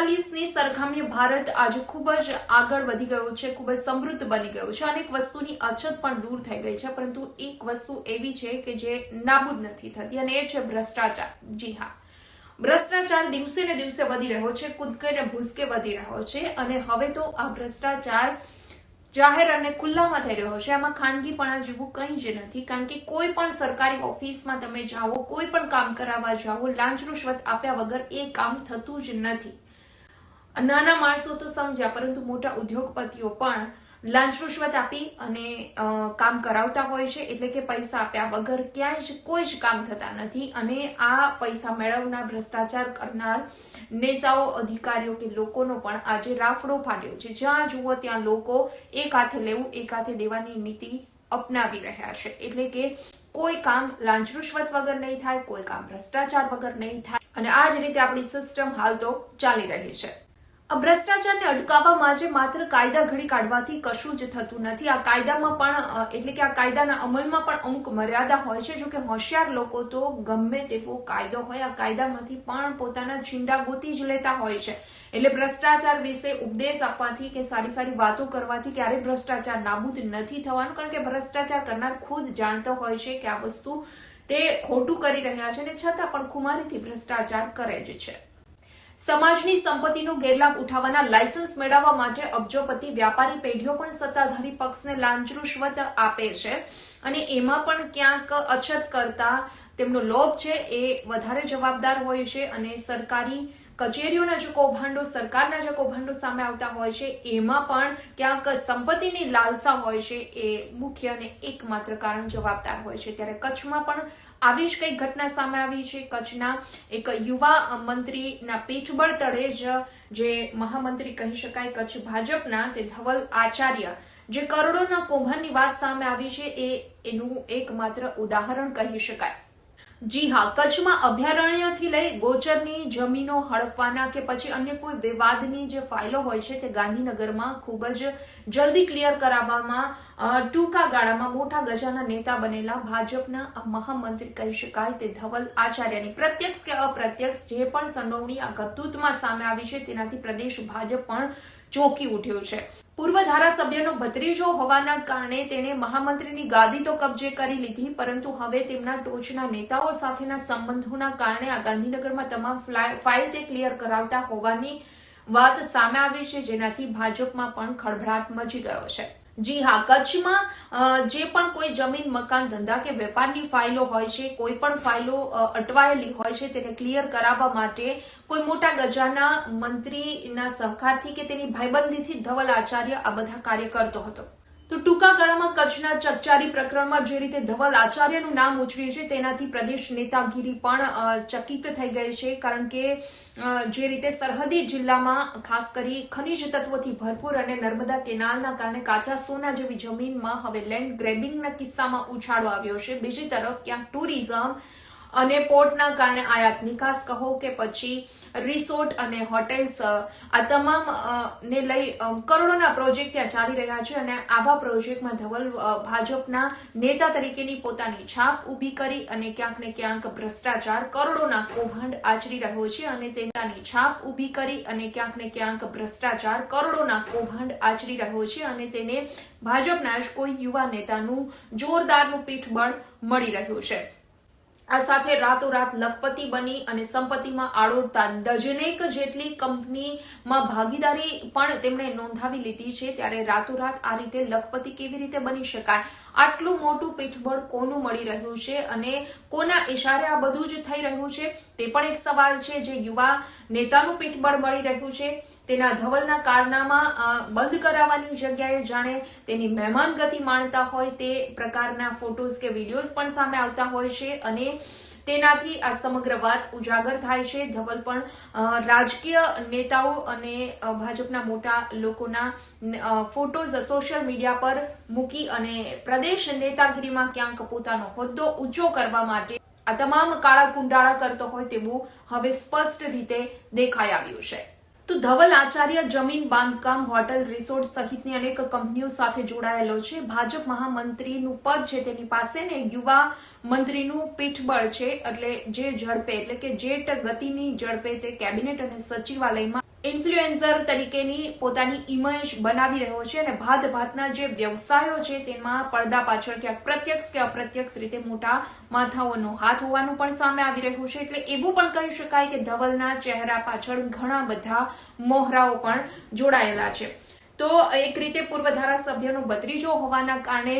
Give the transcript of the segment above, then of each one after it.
ઓગણચાલીસની સરખામણીએ ભારત આજે ખૂબ જ આગળ વધી ગયું છે, ખૂબ જ સમૃદ્ધ બની ગયું છે. અનેક વસ્તુની અછત પણ દૂર થઈ ગઈ છે, પરંતુ એક વસ્તુ એવી છે કે જે નાબૂદ નથી થતી અને એ છે ભ્રષ્ટાચાર. જી હા. ભ્રષ્ટાચાર દિવસે ને દિવસે વધી રહ્યો છે, કૂદકે ને ભૂસકે વધી રહ્યો છે અને હવે તો આ ભ્રષ્ટાચાર જાહેર અને ખુલ્લામાં થઈ રહ્યો છે. આમાં ખાનગીપણા જેવું કંઈ જ નથી, કારણ કે કોઈ પણ સરકારી ઓફિસમાં તમે જાઓ, કોઈ પણ કામ કરાવવા જાઓ, લાંચ રૂશ્વત આપ્યા વગર એ કામ થતું જ નથી. નાના માણસો તો સમજ્યા, પરંતુ મોટા ઉદ્યોગપતિઓ પણ લાંચ રૂશ્વત આપી અને કામ કરાવતા હોય છે, એટલે કે પૈસા આપ્યા વગર ક્યાંય જ કોઈ જ કામ થતા નથી. અને આ પૈસા મેળવનાર, ભ્રષ્ટાચાર કરનાર નેતાઓ, અધિકારીઓ કે લોકોનો પણ આજે રાફડો ફાટ્યો છે. જ્યાં જુઓ ત્યાં લોકો એક હાથે લેવું, એક હાથે દેવાની નીતિ અપનાવી રહ્યા છે. એટલે કે કોઈ કામ લાંચ રૂશ્વત વગર નહીં થાય, કોઈ કામ ભ્રષ્ટાચાર વગર નહીં થાય. અને આ જ રીતે આપણી સિસ્ટમ હાલ તો ચાલી રહી છે. ભ્રષ્ટાચારને અટકાવવા માટે માત્ર કાયદા ઘડી કાઢવાથી કશું જ થતું નથી. આ કાયદામાં પણ એટલે કે આ કાયદાના અમલમાં પણ અમુક મર્યાદા હોય છે. જો કે હોશિયાર લોકો તો ગમે તેવો કાયદો હોય, આ કાયદામાંથી પણ પોતાના છીંડા ગોતી જ લેતા હોય છે. એટલે ભ્રષ્ટાચાર વિશે ઉપદેશ આપવાથી કે સારી સારી વાતો કરવાથી ક્યારેય ભ્રષ્ટાચાર નાબૂદ નથી થવાનું. કારણ કે ભ્રષ્ટાચાર કરનાર ખુદ જાણતો હોય છે કે આ વસ્તુ તે ખોટું કરી રહ્યા છે ને છતાં પણ ખુમારીથી ભ્રષ્ટાચાર કરે જ છે. સમાજની સંપત્તિનો ગેરલાભ ઉઠાવવાના લાયસન્સ મેળવવા માટે અબજોપતિ વ્યાપારી પેઢીઓ પણ સત્તાધારી પક્ષને લાંચ રૂશ્વત આપે છે. અને એમાં પણ ક્યાંક અછત કરતા તેમનો લોભ છે એ વધારે જવાબદાર હોય છે અને સરકારી કચેરીઓના જે કૌભાંડો, સરકારના જે કૌભાંડો સામે આવતા હોય છે, એમાં પણ ક્યાંક સંપત્તિની લાલસા હોય છે એ મુખ્ય અને એકમાત્ર કારણ જવાબદાર હોય છે. ત્યારે કચ્છમાં પણ આવી જ કઈ ઘટના સામે આવી છે. કચ્છના એક યુવા મંત્રીના પીઠબળ તળે જ જે મહામંત્રી કહી શકાય, કચ્છ ભાજપના તે ધવલ આચાર્ય જે કરોડોના કૌભાંડની વાત સામે આવી છે એ એનું એકમાત્ર ઉદાહરણ કહી શકાય. જી હા, કચ્છમાં અભયારણ્યથી લઈ ગોચરની જમીનો હડપવાના કે પછી અન્ય કોઈ વિવાદની જે ફાઇલો હોય છે તે ગાંધીનગરમાં ખૂબ જ જલ્દી ક્લિયર કરાવવામાં ટૂંકા ગાળામાં મોટા ગજાના નેતા બનેલા ભાજપના મહામંત્રી કહી શકાય તે ધવલ આચાર્યની પ્રત્યક્ષ કે અપ્રત્યક્ષ જે પણ સંડોવણી આ કરતૂતમાં સામે આવી છે તેનાથી પ્રદેશ ભાજપ પણ ચોંકી ઉઠ્યો છે. પૂર્વ ધારાસભ્યનો ભત્રીજો હોવાના કારણે તેણે મહામંત્રીની ગાદી તો કબજે કરી લીધી, પરંતુ હવે તેમના ટોચના નેતાઓ સાથેના સંબંધોના કારણે આ ગાંધીનગરમાં તમામ ફાઇલ તે ક્લિયર કરાવતા હોવાની વાત સામે આવી છે, જેનાથી ભાજપમાં પણ ખળભળાટ મચી ગયો છે. જી હા, કચ્છમાં જે પણ કોઈ જમીન, મકાન, ધંધા કે વેપારની ફાઇલો હોય છે, કોઈ પણ ફાઇલો અટવાયેલી હોય છે, તેને ક્લિયર કરાવવા માટે કોઈ મોટા ગજાના મંત્રીના સહકારથી કે તેની ભાઈબંધીથી ધવલ આચાર્ય આ બધા કાર્ય કરતો હતો. તો ટૂંકા ગાળામાં કચ્છના ચકચારી પ્રકરણમાં જે રીતે ધવલ આચાર્યનું નામ ઉછળ્યું છે, તેનાથી પ્રદેશ નેતાગીરી પણ ચકિત થઈ ગઈ છે. કારણ કે જે રીતે સરહદી જિલ્લામાં, ખાસ કરી ખનિજ તત્વોથી ભરપૂર અને નર્મદા કેનાલના કારણે કાચા સોના જેવી જમીનમાં હવે લેન્ડ ગ્રેબિંગના કિસ્સામાં ઉછાળો આવ્યો છે. બીજી તરફ ક્યાંક ટુરિઝમ અને પોર્ટના કારણે આયાત નિકાસ કહો કે પછી રિસોર્ટ અને હોટેલ્સ આ તમામ ને લઈ કરોડોના પ્રોજેક્ટ ત્યાં ચાલી રહ્યા છે અને આવા પ્રોજેક્ટમાં ધવલ ભાજપના નેતા તરીકેની પોતાની છાપ ઊભી કરી અને ક્યાંક ને ક્યાંક ભ્રષ્ટાચાર કરોડોના કૌભાંડ આચરી રહ્યો છે અને તેની છાપ ઊભી કરી અને ક્યાંક ને ક્યાંક ભ્રષ્ટાચાર કરોડોના કૌભાંડ આચરી રહ્યો છે અને તેને ભાજપના જ કોઈ યુવા નેતાનું જોરદારનું પીઠબળ મળી રહ્યું છે. આ સાથે રાતોરાત લખપતિ બની અને સંપત્તિમાં આડોડતા ડઝનેક જેટલી કંપનીમાં ભાગીદારી પણ તેમણે નોંધાવી લીધી છે. ત્યારે રાતોરાત આ રીતે લખપતિ કેવી રીતે બની શકાય? આટલું મોટું પીઠબળ કોનું મળી રહ્યું છે અને કોના ઇશારે આ બધું જ થઈ રહ્યું છે? તે પણ એક સવાલ છે જે યુવા નેતાનું પીઠબળ મળી રહ્યું છે. તેના ધવલના કારનામા બંધ કરાવવાની જગ્યાએ જાણે તેની મહેમાન ગતિ માણતા હોય તે પ્રકારના ફોટોઝ કે વિડીયોઝ પણ સામે આવતા હોય છે અને તેનાથી આ સમગ્ર વાત ઉજાગર થાય છે. ધવલ પણ રાજકીય નેતાઓ અને ભાજપના મોટા લોકોના ફોટોઝ સોશિયલ મીડિયા પર મૂકી અને પ્રદેશ નેતાગીરીમાં ક્યાંક પોતાનો હોદ્દો ઊંચો કરવા માટે આ તમામ કાળા કુંડાળા કરતો હોય તેવું હવે સ્પષ્ટ રીતે દેખાઈ આવ્યું છે. તો ધવલ આચાર્ય જમીન બાંધકામ હોટલ રિસોર્ટ સહિતની અનેક કંપનીઓ સાથે જોડાયેલો છે. ભાજપ મહામંત્રીનું પદ છે તેની પાસે ને યુવા મંત્રીનું પીઠબળ છે. એટલે જે ઝડપે, એટલે કે જેટ ગતિની ઝડપે તે કેબિનેટ અને સચિવાલયમાં ઇન્ફ્લુએન્સર તરીકેની પોતાની ઇમેજ બનાવી રહ્યો છે અને ભાત ભાતના જે વ્યવસાયો છે તેમાં પડદા પાછળ ક્યાંક પ્રત્યક્ષ કે અપ્રત્યક્ષ રીતે મોટા માથાઓનો હાથ હોવાનું પણ સામે આવી રહ્યું છે. એટલે એવું પણ કહી શકાય કે ધવલના ચહેરા પાછળ ઘણા બધા મોહરાઓ પણ જોડાયેલા છે. તો એક રીતે પૂર્વ ધારાસભ્યનો બત્રીજો હોવાના કારણે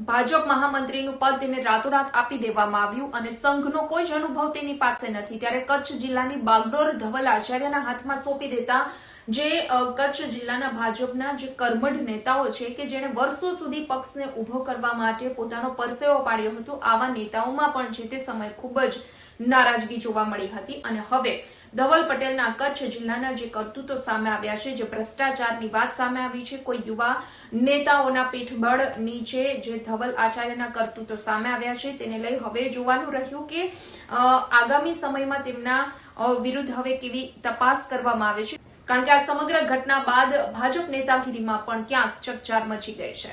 ભાજપ મહામંત્રીનું પદ તેને રાતોરાત આપી દેવામાં આવ્યું અને સંઘનો કોઈ જ અનુભવ તેની પાસે નથી. ત્યારે કચ્છ જિલ્લાની બાગડોર ધવલ આચાર્યના હાથમાં સોંપી દેતા જે કચ્છ જિલ્લાના ભાજપના જે કર્મઢ નેતાઓ છે કે જેણે વર્ષો સુધી પક્ષને ઊભો કરવા માટે પોતાનો પરસેવો પાડ્યો હતો, આવા નેતાઓમાં પણ જે તે સમયે ખૂબ જ નારાજગી જોવા મળી હતી. અને હવે ધવલ પટેલના કચ્છ જિલ્લાના જે કરતૂતો સામે આવ્યા છે, જે ભ્રષ્ટાચારની વાત સામે આવી છે, કોઈ યુવા નેતાઓના પીઠબળ નીચે જે ધવલ આચાર્યના કરતૂતો સામે આવ્યા છે, તેને લઈ હવે જોવાનું રહ્યું કે આગામી સમયમાં તેમના વિરુદ્ધ હવે કેવી તપાસ કરવામાં આવે છે. કારણ કે આ સમગ્ર ઘટના બાદ ભાજપ નેતાગીરીમાં પણ ક્યાંક ચકચાર મચી ગઈ છે.